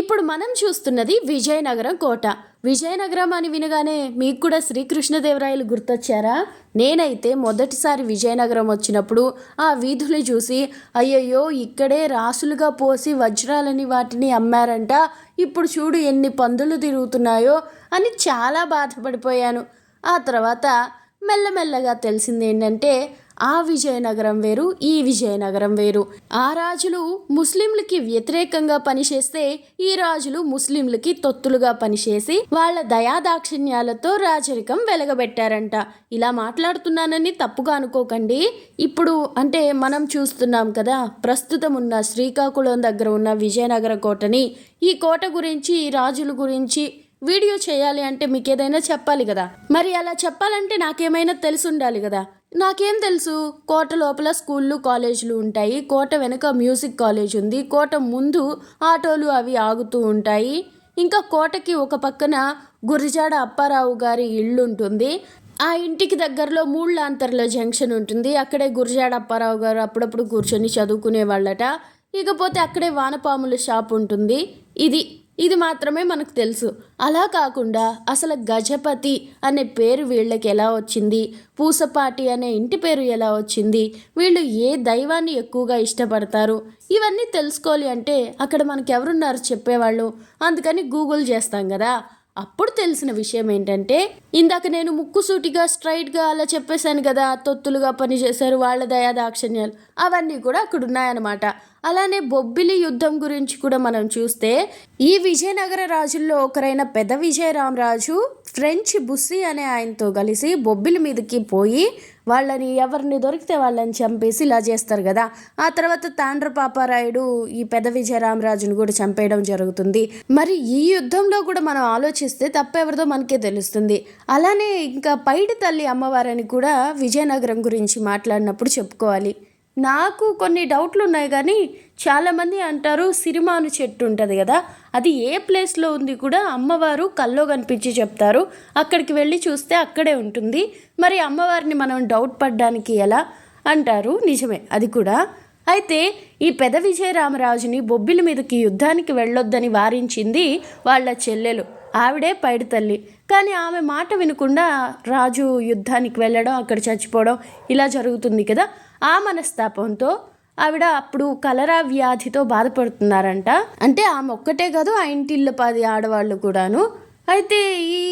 ఇప్పుడు మనం చూస్తున్నది విజయనగరం కోట. విజయనగరం అని వినగానే మీకు కూడా శ్రీకృష్ణదేవరాయలు గుర్తొచ్చారా? నేనైతే మొదటిసారి విజయనగరం వచ్చినప్పుడు ఆ వీధులు చూసి అయ్యయ్యో ఇక్కడే రాసులుగా పోసి వజ్రాలని వాటిని అమ్మారంట. ఇప్పుడు చూడు ఎన్ని పందులు తిరుగుతున్నాయో అని చాలా బాధపడిపోయాను. ఆ తర్వాత మెల్లమెల్లగా తెలిసింది ఏంటంటే ఆ విజయనగరం వేరు ఈ విజయనగరం వేరు. ఆ రాజులు ముస్లింలకి వ్యతిరేకంగా పనిచేస్తే ఈ రాజులు ముస్లింలకి తొత్తులుగా పనిచేసి వాళ్ళ దయాదాక్షిణ్యాలతో రాజరికం వెలగబెట్టారంట. ఇలా మాట్లాడుతున్నానని తప్పుగా అనుకోకండి. ఇప్పుడు అంటే మనం చూస్తున్నాం కదా ప్రస్తుతం ఉన్న శ్రీకాకుళం దగ్గర ఉన్న విజయనగర కోటని. ఈ కోట గురించి ఈ రాజుల గురించి వీడియో చేయాలి అంటే మీకు ఏదైనా చెప్పాలి కదా. మరి అలా చెప్పాలంటే నాకేమైనా తెలిసి ఉండాలి కదా. నాకేం తెలుసు? కోట లోపల స్కూళ్ళు కాలేజీలు ఉంటాయి. కోట వెనుక మ్యూజిక్ కాలేజ్ ఉంది. కోట ముందు ఆటోలు అవి ఆగుతూ ఉంటాయి. ఇంకా కోటకి ఒక పక్కన గురిజాడ అప్పారావు గారి ఇల్లు ఉంటుంది. ఆ ఇంటికి దగ్గరలో మూళ్ళాంతర్ల జంక్షన్ ఉంటుంది. అక్కడే గురిజాడ అప్పారావు గారు అప్పుడప్పుడు కూర్చొని చదువుకునే వాళ్ళట ఇకపోతే అక్కడే వానపాముల షాప్ ఉంటుంది. ఇది ఇది మాత్రమే మనకు తెలుసు. అలా కాకుండా అసలు గజపతి అనే పేరు వీళ్ళకి ఎలా వచ్చింది? పూసపాటి అనే ఇంటి పేరు ఎలా వచ్చింది? వీళ్ళు ఏ దైవాన్ని ఎక్కువగా ఇష్టపడతారు? ఇవన్నీ తెలుసుకోవాలి అంటే అక్కడ మనకు ఎవరున్నారు చెప్పేవాళ్ళు? అందుకని గూగుల్ చేస్తాం కదా. అప్పుడు తెలిసిన విషయం ఏంటంటే ఇందాక నేను ముక్కుసూటిగా స్ట్రైట్గా అలా చెప్పేశాను కదా తొత్తులుగా పనిచేశారు వాళ్ళ దయా దాక్షణ్యాలు అవన్నీ కూడా అక్కడ ఉన్నాయన్నమాట అలానే బొబ్బిలి యుద్ధం గురించి కూడా మనం చూస్తే ఈ విజయనగర రాజుల్లో ఒకరైన పెద్ద విజయరామరాజు ఫ్రెంచ్ బుస్సి అనే ఆయనతో కలిసి బొబ్బిలి మీదకి పోయి వాళ్ళని ఎవరిని దొరికితే వాళ్ళని చంపేసి ఇలా చేస్తారు కదా. ఆ తర్వాత తాండ్ర పాపారాయుడు ఈ పెద్ద విజయరామరాజును కూడా చంపేయడం జరుగుతుంది. మరి ఈ యుద్ధంలో కూడా మనం ఆలోచిస్తే తప్పెవరిదో మనకే తెలుస్తుంది. అలానే ఇంకా పైడి తల్లి అమ్మవారని కూడా విజయనగరం గురించి మాట్లాడినప్పుడు చెప్పుకోవాలి. నాకు కొన్ని డౌట్లు ఉన్నాయి కానీ చాలామంది అంటారు సిరిమాను చెట్టు ఉంటుంది కదా. అది ఏ ప్లేస్లో ఉంది కూడా అమ్మవారు కల్లో కనిపించి చెప్తారు. అక్కడికి వెళ్ళి చూస్తే అక్కడే ఉంటుంది. మరి అమ్మవారిని మనం డౌట్ పడ్డానికి ఎలా? అంటారు. నిజమే అది కూడా. అయితే ఈ పెద విజయరామరాజుని బొబ్బిలి మీదకి యుద్ధానికి వెళ్ళొద్దని వారించింది వాళ్ళ చెల్లెలు ఆవిడే పైడి తల్లి. కానీ ఆమె మాట వినకుండా రాజు యుద్ధానికి వెళ్ళడం అక్కడ చచ్చిపోవడం ఇలా జరుగుతుంది కదా. ఆ మనస్తాపంతో ఆవిడ అప్పుడు కలరా వ్యాధితో బాధపడుతున్నారంట. అంటే ఆమె ఒక్కటే కాదు ఆ ఇంటిల్ల పది ఆడవాళ్ళు కూడాను. అయితే ఈ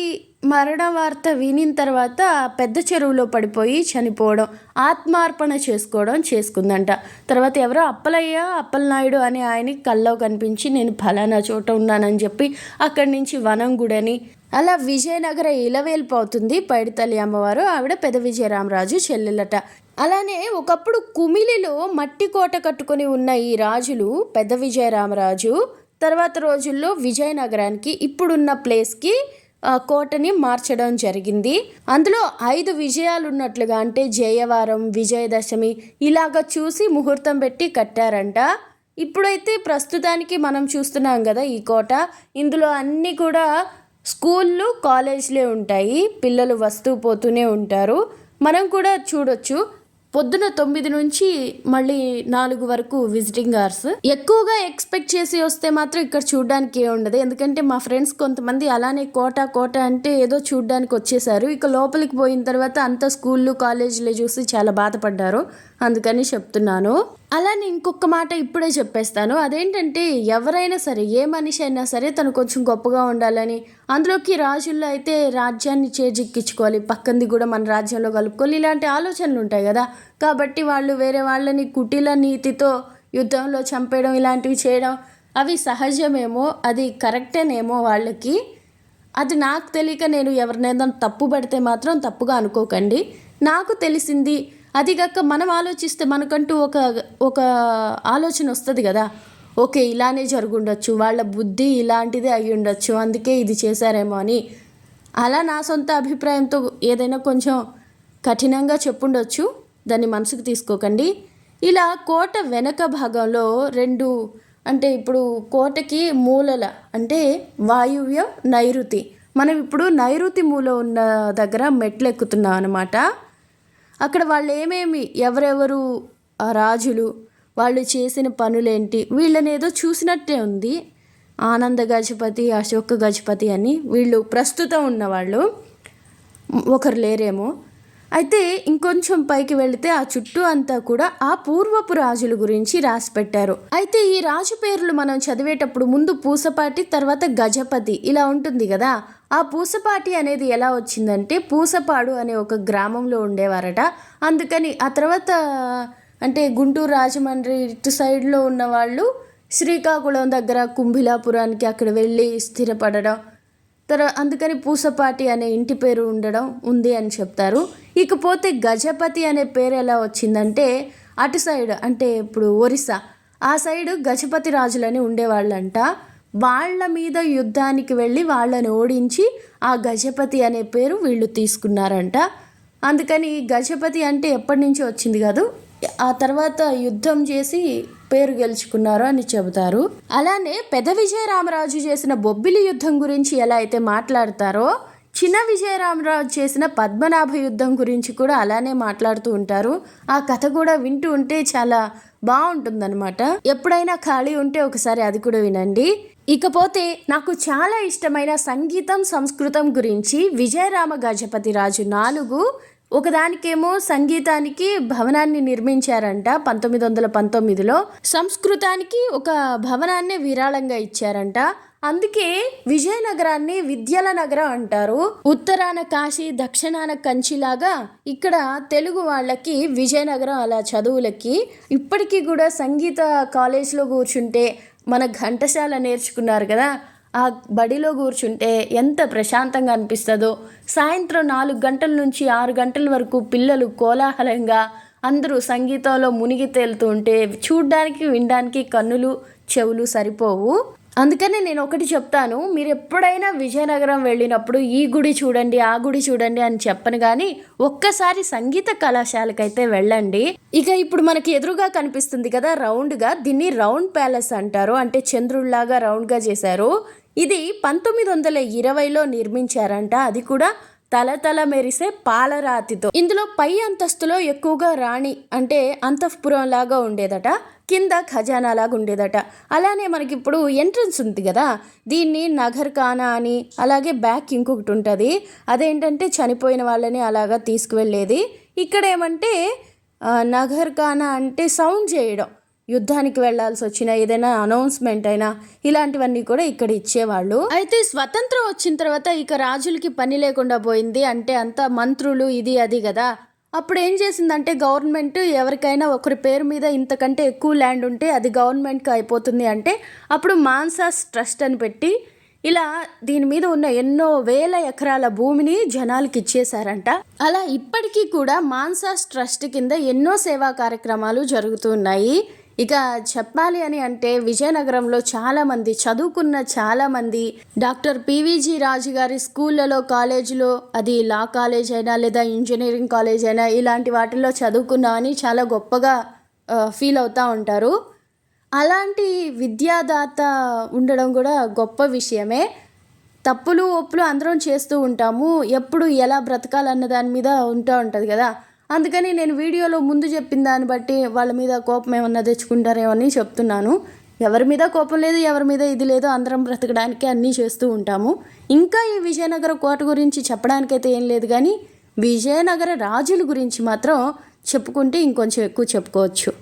మరణ వార్త వినిన తర్వాత పెద్ద చెరువులో పడిపోయి చనిపోవడం ఆత్మార్పణ చేసుకోవడం చేసుకుందంట. తర్వాత ఎవరో అప్పలయ్య అప్పలనాయుడు అనే ఆయనకి కల్లో కనిపించి నేను ఫలానా చోట ఉన్నానని చెప్పి అక్కడి నుంచి వనం గుడని అలా విజయనగర ఇలవేల్పోతుంది పైడితల్లి అమ్మవారు ఆవిడ పెద్ద విజయరామరాజు చెల్లెలట. అలానే ఒకప్పుడు కుమిలిలో మట్టి కోట కట్టుకొని ఉన్న ఈ రాజులు పెద్ద విజయరామరాజు తర్వాత రోజుల్లో విజయనగరానికి ఇప్పుడున్న ప్లేస్కి కోటని మార్చడం జరిగింది. అందులో ఐదు విజయాలు ఉన్నట్లుగా అంటే జయవారం విజయదశమి ఇలాగ చూసి ముహూర్తం పెట్టి కట్టారంట. ఇప్పుడైతే ప్రస్తుతానికి మనం చూస్తున్నాం కదా ఈ కోట. ఇందులో అన్నీ కూడా స్కూళ్ళు కాలేజ్లే ఉంటాయి. పిల్లలు వస్తూ పోతూనే ఉంటారు. మనం కూడా చూడొచ్చు. పొద్దున తొమ్మిది నుంచి మళ్ళీ నాలుగు వరకు విజిటింగ్ అవర్స్ ఎక్కువగా ఎక్స్పెక్ట్ చేసి వస్తే మాత్రం ఇక్కడ చూడడానికి ఏ ఉండదు ఎందుకంటే మా ఫ్రెండ్స్ కొంతమంది అలానే కోట కోట అంటే ఏదో చూడడానికి వచ్చేసారు. ఇక లోపలికి పోయిన తర్వాత అంత స్కూళ్ళు కాలేజీలు చూసి చాలా బాధపడ్డారు. అందుకని చెప్తున్నాను. అలానే ఇంకొక మాట ఇప్పుడే చెప్పేస్తాను. అదేంటంటే ఎవరైనా సరే ఏ మనిషి అయినా సరే తను కొంచెం గొప్పగా ఉండాలని అందులోకి రాజుల్లో అయితే రాజ్యాన్ని చేజిక్కించుకోవాలి. పక్కంది కూడా మన రాజ్యంలో కలుపుకోవాలి. ఇలాంటి ఆలోచనలు ఉంటాయి కదా. కాబట్టి వాళ్ళు వేరే వాళ్ళని కుటిల నీతితో యుద్ధంలో చంపేయడం ఇలాంటివి చేయడం అవి సహజమేమో అది కరెక్టేనేమో వాళ్ళకి. అది నాకు తెలియక నేను ఎవరినైనా తప్పు పడితే మాత్రం తప్పుగా అనుకోకండి. నాకు తెలిసింది అది కాక మనం ఆలోచిస్తే మనకంటూ ఒక ఒక ఆలోచన వస్తుంది కదా. ఓకే ఇలానే జరుగుండొచ్చు. వాళ్ళ బుద్ధి ఇలాంటిదే అయి ఉండొచ్చు అందుకే ఇది చేశారేమో అని. అలా నా సొంత అభిప్రాయంతో ఏదైనా కొంచెం కఠినంగా చెప్పుండొచ్చు. దాన్ని మనసుకు తీసుకోకండి. ఇలా కోట వెనక భాగంలో రెండు అంటే ఇప్పుడు కోటకి మూలల అంటే వాయువ్య నైరుతి. మనం ఇప్పుడు నైరుతి మూల ఉన్న దగ్గర మెట్లు ఎక్కుతున్నాం అనమాట అక్కడ వాళ్ళు ఏమేమి ఎవరెవరు ఆ రాజులు వాళ్ళు చేసిన పనులేంటి? వీళ్ళని ఏదో చూసినట్టే ఉంది. ఆనంద గజపతి అశోక గజపతి అని వీళ్ళు ప్రస్తుతం ఉన్నవాళ్ళు. ఒకరు లేరేమో. అయితే ఇంకొంచెం పైకి వెళితే ఆ చుట్టూ అంతా కూడా ఆ పూర్వపు రాజుల గురించి రాసి పెట్టారు. అయితే ఈ రాజు పేర్లు మనం చదివేటప్పుడు ముందు పూసపాటి తర్వాత గజపతి ఇలా ఉంటుంది కదా. ఆ పూసపాటి అనేది ఎలా వచ్చిందంటే పూసపాడు అనే ఒక గ్రామంలో ఉండేవారట. అందుకని ఆ తర్వాత అంటే గుంటూరు రాజమండ్రి ఇటు సైడ్లో ఉన్న వాళ్ళు శ్రీకాకుళం దగ్గర కుంభిలాపురానికి అక్కడ వెళ్ళి స్థిరపడడం తర్వాత అందుకని పూసపాటి అనే ఇంటి పేరు ఉండడం ఉంది అని చెప్తారు. ఇకపోతే గజపతి అనే పేరు ఎలా వచ్చిందంటే అటు సైడ్ అంటే ఇప్పుడు ఒరిస్సా. ఆ సైడ్ గజపతి రాజులని ఉండేవాళ్ళంట. వాళ్ళ మీద యుద్ధానికి వెళ్ళి వాళ్ళని ఓడించి ఆ గజపతి అనే పేరు వీళ్ళు తీసుకున్నారంట. అందుకని గజపతి అంటే ఎప్పటి నుంచి వచ్చింది కాదు ఆ తర్వాత యుద్ధం చేసి పేరు గెలుచుకున్నారు అని చెబుతారు. అలానే పెద్ద విజయరామరాజు చేసిన బొబ్బిలి యుద్ధం గురించి ఎలా అయితే మాట్లాడతారో చిన్న విజయరామరాజు చేసిన పద్మనాభ యుద్ధం గురించి కూడా అలానే మాట్లాడుతూ ఉంటారు. ఆ కథ కూడా వింటూ ఉంటే చాలా బాగుంటుందన్నమాట. ఎప్పుడైనా ఖాళీ ఉంటే ఒకసారి అది కూడా వినండి. ఇకపోతే నాకు చాలా ఇష్టమైన సంగీతం సంస్కృతం గురించి విజయరామ గజపతి రాజు నాలుగు ఒకదానికేమో సంగీతానికి భవనాన్ని నిర్మించారంట పంతొమ్మిది వందల పంతొమ్మిదిలో. సంస్కృతానికి ఒక భవనాన్ని విరాళంగా ఇచ్చారంట. అందుకే విజయనగరాన్ని విద్యల నగరం అంటారు. ఉత్తరాన కాశీ దక్షిణాన కంచిలాగా ఇక్కడ తెలుగు వాళ్ళకి విజయనగరం అలా చదువులకి ఇప్పటికీ కూడా సంగీత కాలేజ్లో కూర్చుంటే మన ఘంటసాల నేర్చుకున్నారు కదా. ఆ బడిలో కూర్చుంటే ఎంత ప్రశాంతంగా అనిపిస్తుందో. సాయంత్రం నాలుగు గంటల నుంచి ఆరు గంటల వరకు పిల్లలు కోలాహలంగా అందరూ సంగీతంలో మునిగి తేలుతూ ఉంటే చూడ్డానికి వినడానికి కన్నులు చెవులు సరిపోవు. అందుకనే నేను ఒకటి చెప్తాను మీరు ఎప్పుడైనా విజయనగరం వెళ్ళినప్పుడు ఈ గుడి చూడండి ఆ గుడి చూడండి అని చెప్పను కానీ ఒక్కసారి సంగీత కళాశాలకైతే వెళ్ళండి. ఇక ఇప్పుడు మనకి ఎదురుగా కనిపిస్తుంది కదా రౌండ్గా దీన్ని రౌండ్ ప్యాలెస్ అంటారు. అంటే చంద్రుడిలాగా రౌండ్గా చేశారు. ఇది పంతొమ్మిది వందల ఇరవైలో నిర్మించారంట. అది కూడా తలతల మెరిసే పాలరాతితో. ఇందులో పై అంతస్తులో ఎక్కువగా రాణి అంటే అంతఃపురం లాగా ఉండేదట కింద ఖజానా లాగా ఉండేదట. అలానే మనకి ఇప్పుడు ఎంట్రన్స్ ఉంది కదా దీన్ని నగర్ ఖానా అని అలాగే బ్యాక్ ఇంకొకటి ఉంటుంది. అదేంటంటే చనిపోయిన వాళ్ళని అలాగా తీసుకువెళ్ళేది. ఇక్కడ ఏమంటే ఆ, నగర్ ఖానా అంటే సౌండ్ చేయడం. యుద్ధానికి వెళ్ళాల్సి వచ్చిన ఏదైనా అనౌన్స్మెంట్ అయినా ఇలాంటివన్నీ కూడా ఇక్కడ ఇచ్చేవాళ్ళు. అయితే స్వతంత్రం వచ్చిన తర్వాత ఇక రాజులకి పని లేకుండా పోయింది. అంటే అంత మంత్రులు ఇది అది కదా. అప్పుడు ఏం చేసిందంటే గవర్నమెంట్ ఎవరికైనా ఒకరి పేరు మీద ఇంతకంటే ఎక్కువ ల్యాండ్ ఉంటే అది గవర్నమెంట్కి అయిపోతుంది అంటే అప్పుడు మాన్సాస్ ట్రస్ట్ అని పెట్టి ఇలా దీని మీద ఉన్న ఎన్నో వేల ఎకరాల భూమిని జనాలకి ఇచ్చేశారంట. అలా ఇప్పటికీ కూడా మాన్సాస్ ట్రస్ట్ కింద ఎన్నో సేవా కార్యక్రమాలు జరుగుతున్నాయి ఇక చెప్పాలి అని అంటే విజయనగరంలో చాలామంది చదువుకున్న చాలామంది డాక్టర్ పివిజి రాజు గారి స్కూళ్ళలో కాలేజీలో అది లా కాలేజ్ అయినా లేదా ఇంజనీరింగ్ కాలేజ్ అయినా ఇలాంటి వాటిల్లో చదువుకున్నామని చాలా గొప్పగా ఫీల్ అవుతూ ఉంటారు. అలాంటి విద్యాదాత ఉండడం కూడా గొప్ప విషయమే. తప్పులు ఒప్పులు అందరం చేస్తూ ఉంటాము. ఎప్పుడు ఎలా బ్రతకాలన్న దాని మీద ఉంటా ఉంటుంది కదా. అందుకని నేను వీడియోలో ముందు చెప్పిన దాన్ని బట్టి వాళ్ళ మీద కోపం ఏమన్నా తెచ్చుకుంటారేమో అని చెప్తున్నాను. ఎవరి మీద కోపం లేదు ఎవరి మీద ఇది లేదు అందరం బ్రతకడానికి అన్నీ చేస్తూ ఉంటాము. ఇంకా ఈ విజయనగర కోట గురించి చెప్పడానికైతే ఏం లేదు కానీ విజయనగర రాజుల గురించి మాత్రం చెప్పుకుంటే ఇంకొంచెం ఎక్కువ చెప్పుకోవచ్చు.